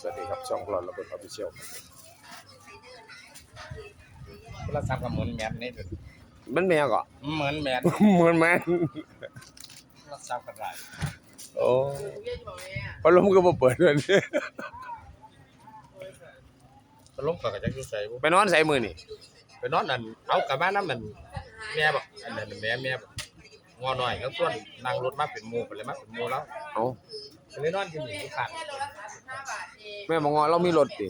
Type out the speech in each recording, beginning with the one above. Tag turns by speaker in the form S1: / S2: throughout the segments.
S1: สวัสดีครับช่องหลอนระเบิดออฟฟิเชียลครับ
S2: โทรศัพท์ก็เหมือนแมนนี่เด้อ
S1: มันแมวก็
S2: เหมือนแมน
S1: เหมือนแมน
S2: โทรศัพท์ก็ได้
S1: โอ้พัดลมก็บ่เปิดเลย
S2: ตลกก็จะอยู่ใส่บ่
S1: ไปนอนใส่มือนี่
S2: ไปนอนนั่นเอากลับบ้านนำมันแม่บอกอันนั้นแม่แม่บอกงอหน่อยก็ส่วนนั่งรถมาเป็นหมู่ไปเลยมาเป็นหมู่แล้ว
S1: เอา
S2: ก็เลยนอนอยู่นี่อยู่ข้าง
S1: แม่บอกว่าเรามีรถดิ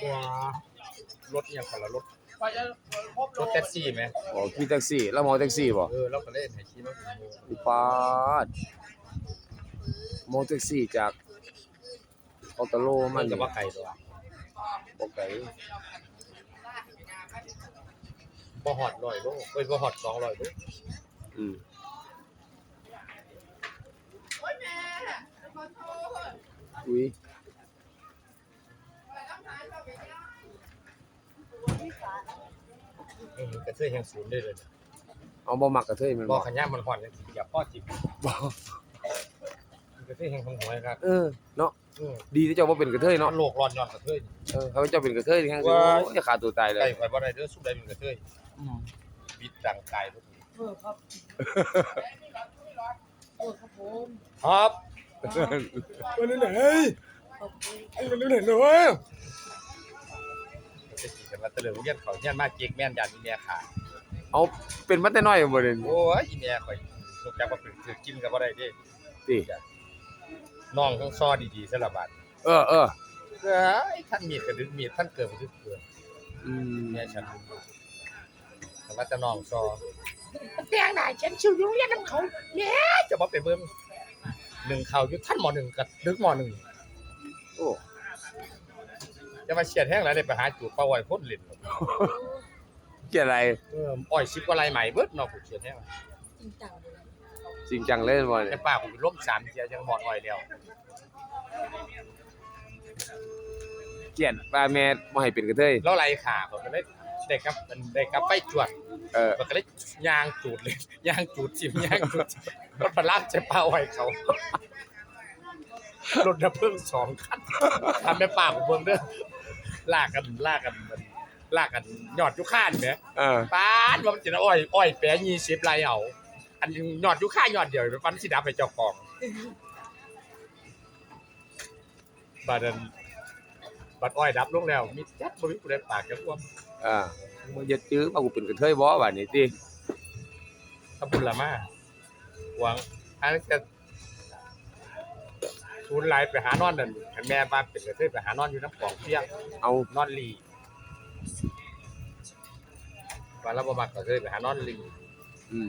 S2: ตัวรถเนี่ยคนละรถรถแท็กซี่ไหม
S1: อ๋อขี่แท็กซี่แล้วมอแท็กซี่บ่
S2: เออเราก็เล่นให้ขี่มาเป็นหมู่
S1: อุปาดมอแท็กซี่จากออโตโล
S2: มั
S1: มันน
S2: จะว่าไกลตัว
S1: บ่ไกล
S2: บ่ฮอด100โลเอ้ยบ่ฮอด200โล
S1: อืมอุ้ย
S2: ออกระเทยแห่งศูนย์ได้เลย
S1: เอาบ่มักกระเทยแมัน
S2: บ่
S1: บ่
S2: ขย้ามันฮอดจังสิอย่าพ่อจิบ
S1: บ่
S2: กระเทยแห่งของหวยครับ
S1: เออเนาะ
S2: อือ
S1: ดีที่เจ้าบ่เป็นกระเทย
S2: เนาะ
S1: เนาะ
S2: โลกร้อนย้อนกระเทย
S1: เออเขาเจ้าเป็นกระเทยที่แห่งสิ
S2: ว้าย
S1: โอ้ยจะขาดตัวตายเล
S2: ไก่
S1: ย
S2: ไฟบ่ได้เด้อสุดใดเป็นกระเทย
S1: อืม
S2: บิดดังกายทุกที
S3: เออครับเออครับผม
S2: ครับ
S1: วันนี้ไหนเฮ้ย
S3: ขอบคุณ
S1: ไอ้วันนี้ไหนเนาะ
S2: จะสิ กันว่าตะเลิงเรียนเขาเรียนมาเก๊กแม่นยันอีแม่ขา
S1: เอาเป็นมาแต่น้อยบ่เด่น
S2: โอ้ยอีแม่ข่อยลูกจักว่าเป็นถือกินก็บ่ได้เด้
S1: ติ
S2: น้องต้องซอดีๆซะละบาด
S1: เออเออ
S2: เอ้ยท่านมีดก็ดึกมีดท่านเกิดบ่ดึกเกิด
S1: อืม
S2: แม่ฉันแต่ว่าแต่น้องซอ
S3: แต่งได้ฉันชิวอยู่โรงเรียนน้ำเขา
S2: จะบ่ไปเบิ่งหนึ่งเขาอยู่ท่านมหนึ่งกับดึกมหนึ่ง
S1: โอ้
S2: จะมาเฉียดแห้งแล้วได้ไปหาจูบปลาไว้พ่นเล่น
S1: เกี่ยอะไร
S2: เอออ้อย10กว่าลายใหม่เบิดเนาะผู้เฉียดแห้ง
S3: จริงจังเลย
S1: จริงจังเล่นบ่
S2: แต่
S1: เนี่ย
S2: ป้าผมล้มสามเทียยังหมดอ้อยแล้ว
S1: เกลียดป้าแม่บ่ให้เป็นกระเทย
S2: แล้วไรขาผมก็เลยได้กลับมันได้กลับไปจวด
S1: เออ
S2: มันก็เลยยางจูดเลยยางจูดจิมยางจูดรถพลากจะป้าไว้เขารถดับเพลิ่งสองคันทำแม่ป้าผมเบิ่งเด้อ ลากกันลากกันมันลากกันยอดยุค่านี่แหม
S1: เออ
S2: ปานว่ามันจะอ้อยอ้อยแปะ20ไรเอาอันยอดยุค่ายอดเดียวไปฟันสิดับไปเจ้าของบาดนั้นบัดอ้อยดับลงแล้วมีจัดบ่มีผู้ใดปากจักความ
S1: อ่ามึงอย่าจื้อว่ากูเป็นกระเทยบ่บัดนี้ติ
S2: ขอบคุณละมาหวังอันจะ ทุนไหลไปหานอนนั่นให้แม่บ้านเป็นกระเทยไปหานอนอยู่น้ำปองเที่ยง
S1: เอา
S2: นอนลีวันละบ่มักกระเทยไปหานอนลี
S1: อืม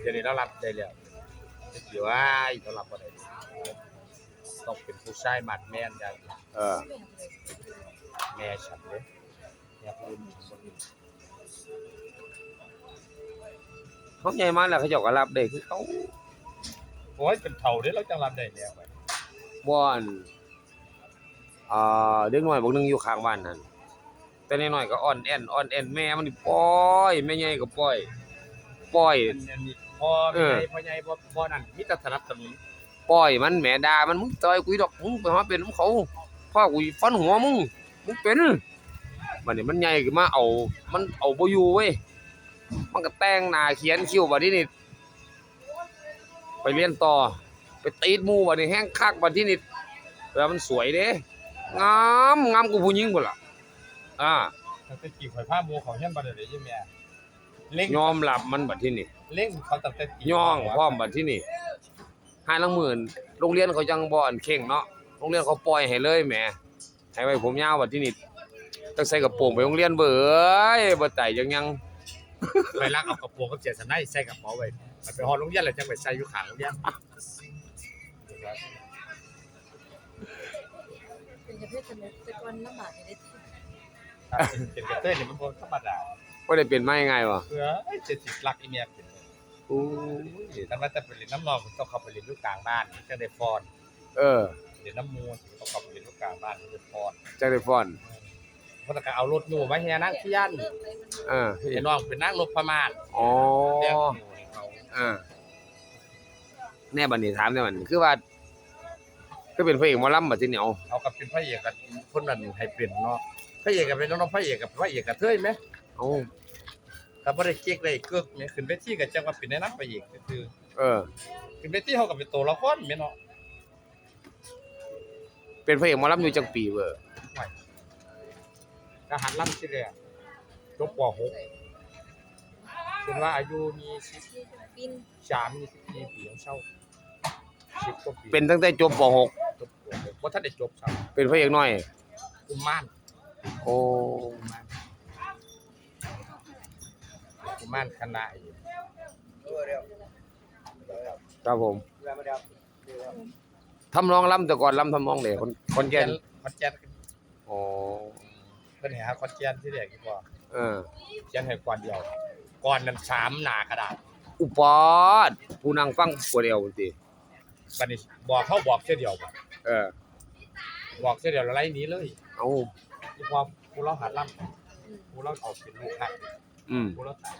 S2: เดี๋ยวนี้เรารับได้แล้วเดี๋ยวว่าเรารับบ่ได้ต้องเป็นผู้ชายมัดแม่นอย่าง
S1: เออ
S2: แม่ฉันเด้อยากรู้ฉันบ่รู้
S1: เขาใหญ่มาแล้วเขาเจ้าก็รับได้คือเขา
S2: โอ้ยเป็นเฒ่าเด้เราจังรับได้แล้วไป
S1: บ่อันอ่าเด็กน้อยบักหนึงอยู่ข้างบ้านนั่นแต่น้อยๆก็อ่อนแอนอ่อนแอนแม่มันนี่ปล่อยแม่ใหญ่ก็ปล่อยปล่อย
S2: อันนี้พ่อ
S1: เอ
S2: ให
S1: อ
S2: ญ่พ่อใหญ่พ่อพ่อนั่นมีแต่สนับสนุน
S1: ปล่อยมันแหมด่ามันมึงต่อยกูอีดอกมึงไปหาเป็นของเขาพ่อกูสิฟันหัวมึงมึงเป็นบัดนี้มันใหญ่ขึ้นมาเอา มันเอาบ่อยู่เว้ยมันก็แต่งหน้าเขียนคิ้วบัดนี้นี่ไปเรียนต่อ ไปตีดหมู่บัดนี้แห้งคักบัดนี้นี่แล้วมันสวยเด้งามงามกูผู้หญิงพุ่นล่ะอ่า
S2: ตั้งแต่กี่ข่อยผ้าหมูของเฮียนบ่ได้เลยใช่ไหมเล่ง
S1: ยอมรับมันบัดที่นี่
S2: เล่งเขาตั้งแต่กี่
S1: ย่องพร้อมบัดที่นี่ห้าลังหมื่นโรงเรียนเขาจังบ่อันเข่งเนาะโรงเรียนเขาปล่อยให้เลยแหมให้ไว้ผมยาวบัดที่นี่ต้องใส่กระโปรงไปโรงเรียนเบ้ยบ่ไต่จังยัง
S2: ไปลักเอากระโปรงกับเสียสนายใส่กระเป๋าไว้มันไปฮอดโรงเรียนแล้วจังไปใส่อยู่ข้างโรงเรียน
S3: เป็นกระเทยสนุกแต่ก่อนลำบากอย่างนี้
S2: ครับเป็นกระเทยนี่มันบ่ธรรมดา
S1: บ่ได้เป็นมายังไงวะ
S2: เพื่อเจ็ดสิบลักอีเมียเป็น
S1: โอ้
S2: ถ้าว่าจะไปเล่นน้ำนองต้องเข้าไปเล่นลูกกลางบ้านจังได้ฟอน
S1: เออ
S2: เล่นน้ำมูลต้องเข้าไปเล่นลูกกลางบ้านจังได้ฟอน
S1: จังได้ฟ้อน
S2: เพราะแต่ก็เอารถอยู่มาเฮียนั่งที่ย่าน
S1: เออ
S2: ไอ้น้องเป็นนั่งรถประมาณ
S1: อ๋อ
S2: แจ้งอยู่ให้เขา
S1: เออ แน่บัดนี้ถามแน่บัดนี้คือว่า ก็เป็นพระเอกหมอลำบัดทีเหนียว
S2: เอากับเป็นพระเอกกับคนนั้นให้เป็นเนาะพระเอกกับเป็นน้องๆพระเอกกับพระเอกกับเทยไหม
S1: เอ้า
S2: ก็บ่ได้เก๊กได้เกิกแม่ขึ้นเวทีก็จังว่าเป็นแนะนำพระเอกคือ
S1: เออ
S2: ขึ้นเวทีเฮาก็เป็นตัวละครแม่เนาะ
S1: เป็นพระเอกหมอลำอยู่จังปีเว้อ
S2: ทหารล่ำที่แรกจบป .6 จนว่าอายุมี
S3: ปิน
S2: 13 24ปีของเช่า 10กว่าปี
S1: เป็นตั้งแต่จบป
S2: จบป .6 บ่ทันได้จบครับ
S1: .6 เป็นพระเอกน้อย
S2: กุมาร
S1: โอ้
S2: กุมารกุมารคณะอีก
S1: ครับผมทำนองลำแต่ก่อนลำทำนองเด็คนคนแก่น
S2: ขอนแก่น
S1: อ๋อ
S2: เพิ่นให้หาขอนแก่นที่แรกอีกบ่
S1: เออ
S2: เขียนให้ก่อนเดียวก่อนนั้นสามหน้ากระดาษ
S1: อุปอดผู้นั่งฟังปวดเอวติ
S2: บัดนี้บอกเขาบอกเสียเดียวบ่
S1: เออ
S2: บอกเสียเดียวแล้วไล่หนี้เลย
S1: เอา
S2: ที่พอผู้เราหัดล่ำผู้เราเอาเป็นลูกหัด
S1: อืม
S2: ผู้เราต่าง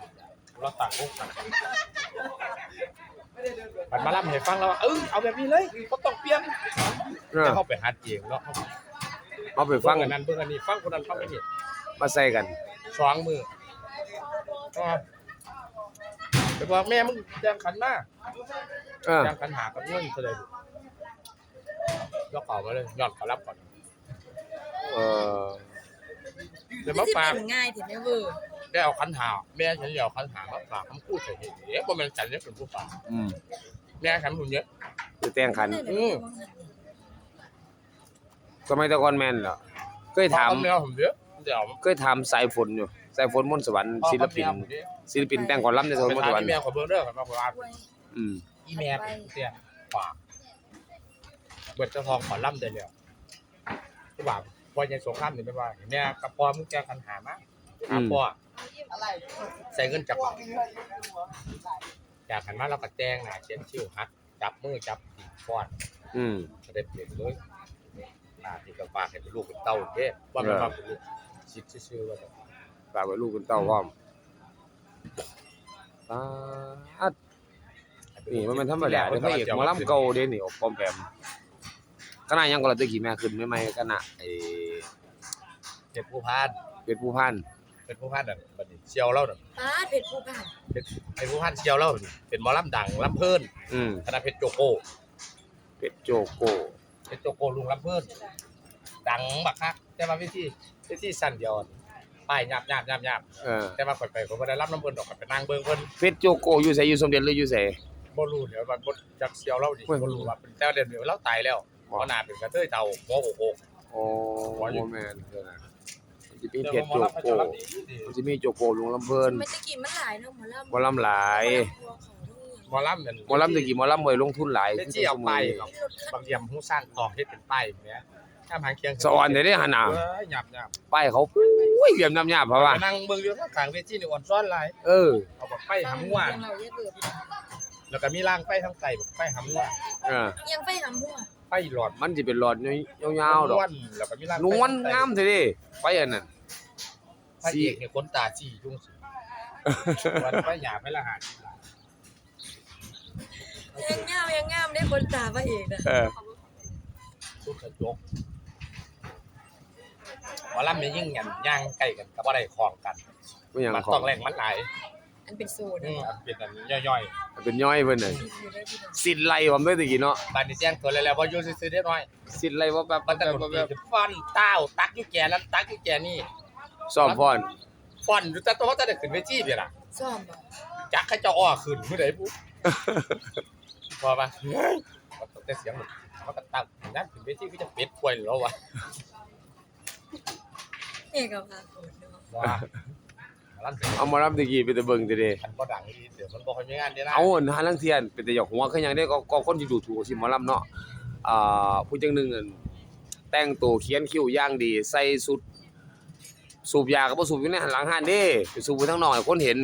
S2: ผู้เราต่างลูกต่างมันมาล่ำให้ฟังแล้วว่าเออเอาแบบนี้เลยบ่ต้องเปลี่ยน
S1: เออ
S2: แต่เขาไปหัดเองเนาะ
S1: เอาไป
S2: ฟั
S1: ฟั
S2: ง
S1: ง
S2: อันนั้นเบิ่งอันนี้ฟังคนนั้นฟังอันนี้
S1: มาใส่กัน
S2: สองมือก็ ไปบอกแม่มึงแจ้งขันมา
S1: เออ
S2: แจ้งขันหากับเงินเท่าไหร่ยกเอามาเลยยอดขอรับก่อน
S1: เออ
S2: เดี๋ยว
S3: ไม่
S2: มา
S3: ใช่
S2: ฝาก
S3: เป็นง่ายถึงแม่เวอร์
S2: ได้เอาขันหาแม่ฉันอยากเอาขันหามาฝากคำพูดใส่เหตุเอ๊ะบ่แม่นฉันเนี่ยเป็นผู้ฝาก
S1: อืม
S2: แม่ฉันคนเยอะ
S1: จะแต่งขัน
S3: นั่นแหละ
S2: อืม
S1: สมัยแตะก่อนแม่นเหรอเคยถาม
S2: พ่อแม่ผมเยอะเดี๋ยว
S1: เคยถามสายฝนอยู่ สายฝนมนต์สวรรค์ศิลปินศิลปินแต่งก่อนลำในสายฝนมนต์สวรรค์
S2: แม่ขอเบอร์เด้อครับว่า
S3: ไว้
S1: อืม
S2: อีแม่เสียฝากเบิดเจ้าทองขอล่ำได้แล้วที่ว่าพอยังสงครามนี่ไม่ว่าแม่กับพ่อมึงแจ้งขันหามาหาพ่อใส่เงินจับบัตรอยากหันมาแล้วก็แจ้งหน้าเชียนชิวฮัดจับมือจับตีฟอน
S1: อืม
S2: จะได้เปลี่ยนเลยหน้าที่ก็ฝากให้เป็นลูกเป็นเต้าเด้ว่ามันว่าเป็นลูกชิดชื่อๆว่าแบบ
S1: ฝากไว้ลูกคุณเต้าพร้อมปาดนี่มันเป็นธรรมดาเด้อพระเอกหมอลำเก่าเด้นี่ออกปอมแปมคณะยังก็ละตะกี้แม่ขึ้นใหม่ๆคณะไอ้
S2: เป็นผู้พาน
S1: เป็ดผู้พัน
S2: เป็นผู้พานน่ะบัดนี้เชียวเล่าน่ะ
S3: ป้าเผ็ดผู้ผ่าน
S2: เป็นเป็นผู้พานเชียวเล่าน่ะเป็นหมอลำดังลำเพิ่น
S1: อืม
S2: คณะเพชรโจโก
S1: เป็ดโจโก้
S2: เพชรโจโกลุงลำเพิ่นดังบักคักแต่ว่าวิธีวิธีสั้นเดียว ป้ายยับยับยับยับ
S1: เออ
S2: แต่ว่าข่อยไปผมบ่ได้รับน้ำเพิ่นดอกข่อยไปนั่งเบิ่งเพิ่น
S1: เป็ดโจโก้อยู่ไสอยู่สมเด็จหรืออยู่ไส
S2: บ่รู้เดี๋ยวมันบ่จักเชียวเล่าดิ
S1: เฮ้ย
S2: บ่รู้ว่าเป็นแต่ว่าเดี๋ยวเดี๋ยวเราตายแล้วเพราะหน้าเป็นกระเทยเฒ่าหัวโกก
S1: โอ้บ่แม่นเด้อนะมันจะมี
S2: ๆ
S1: เป็ดโจโก้มันจะมีโจโก้ลุงลำเพิ่น
S3: มันจะกินมันหลายเนาะหมอลำ
S1: หมอลำหลาย
S2: หมอลำนั่น
S1: หมอลำตะกี้หมอลำบ่ได้ลงทุนหลาย
S2: ได้ที่เอาไปครับบางเยี่ยมหูสร้างตอกเฮ็ดเป็นป้ายแบบเนี้ย ถ้าหางเคียง
S1: สะออนได้เด้หั่นน่ะ
S2: เอ้ยหยับหยับ
S1: ป้ายเขาอุ้ยเหลี่ยมน้ำยาเพราะว่า
S2: ไปนั่งเบิ่งอยู่ข้างกลางเวทีนี่อ่อนซ้อนหลาย
S1: เออ
S2: เอาแบบไฟหำหัว
S3: เราเยอะเบื่อ
S2: แล้วก็มีร่างไฟทั้งไตแบบไฟหำหัว
S1: เออ
S3: ยังไฟหำหัว
S2: ไฟหลอด
S1: มันสิเป็นหลอดยาวๆดอก
S2: นแล้วก็มีร่าง
S1: นวลงามเท่เด้ไฟอันนั้น
S2: ไฟเอกเนี่ยคนตาจี้จุ้งสิวันไฟหยาบไม่ละหาด
S3: ยังงามยังงามได้คนตาพระเอกนะ
S1: เออ
S2: สุดกระจกหม อลำเนี่ยยิ่งเงี้ยย่างใกล้กันก็บ่ได้คล้องกัน
S1: บ่หยัง
S2: มัน
S1: ขอ
S2: ต้องงแรงมันหลาย
S3: อันเป็นโซน
S2: อืมมันเป็นอันย่อย
S1: เป็นย่อยเพิ่นน่ะ
S3: อยู่ได้พี่น้อง
S1: สิทธิ์ไล่ผมเด้อตะกี้เนาะ
S2: ๆบานนี้แจ้งตัวแล้วๆว่าอยู่ซื่อๆได้น้อย
S1: สิทธิ์ไล่ว่าแบบ
S2: มันตะกุดตีจะฟันเต้าตักอยู่แก่นั้นตักอยู่แก่นี่
S1: ซ่อมพร
S2: ฟอนอยู่แต่ตัวว่าจะได้ขึ้นเวทีเดี๋ยวล่ะ
S3: ซ่อมบ่
S2: จักเขาเจะอ้อขึ้นเมื่อไหร่ปุ๊บพอปะเฮ้ยมันแต่เสียงมันมันก็ตั้งนั่นขึ้นเวทีก็จะเป็ดควยแล้ววะ
S3: เนี่ยกับพาโคนเนาะ
S2: ว่าลั่นเสียง
S1: เอามารับตะกี้ไปแต่เบิ่งเด้
S2: คันบ่ดังอีเดี๋ยวมันบ่ค่อยมีงานเด้นะ
S1: เอาอันหาลังเทียนเป็นแต่หยอกหัวคือหยังได้ก็ก็คนที่ดูถูกสิหมอลำเนาะอ่าผู้จังหนึงอั่นแต่งตัวเขียนคิ้วอย่างดี ใส่สุด สูบยาก็บ่สูบอยู่ในหันหลังห้านเด้ไปสูบไปทางนอกให้คนเห็น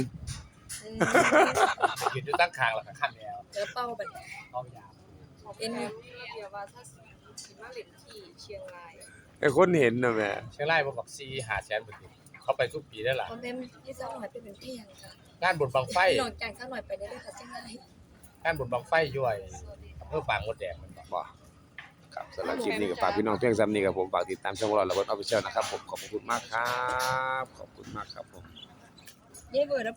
S3: อืม
S2: ยืนอยู่ตั้งคางแล้วก็ขั้นแล้ว
S3: เจอเป้าบัดนี้
S2: เอายา
S3: เอ็นอยู่
S4: เดี๋ยวว่าถ้าสิมาเล่นที่เชียงราย
S1: ให้คนเห็นน่ะแม่
S2: เชียงรายบ่บอก4 5แสนบ่ถึงเขาไปทุกปีได้ล่ะ
S3: คอมเมนต์ที่สักหน่อยเป็นเพียงค่ะ
S2: งานบุญบังไฟ
S3: ลองจ่ายสักหน่อยไปได้เลยค่ะจังไง
S2: งานบุญบังไฟอยู่ไอ้อำเภอบางมดแดงมันบอก
S1: บ่ครับสำหรับคลิปนี้ก็ฝากพี่น้องเพียงซ้ำนี้ครับผมฝากติดตามช่องเราระเบิดออฟฟิเชียลนะครับผมขอบคุณมากครับ ขอบคุณมากครับผม
S3: เย้เบิร์ด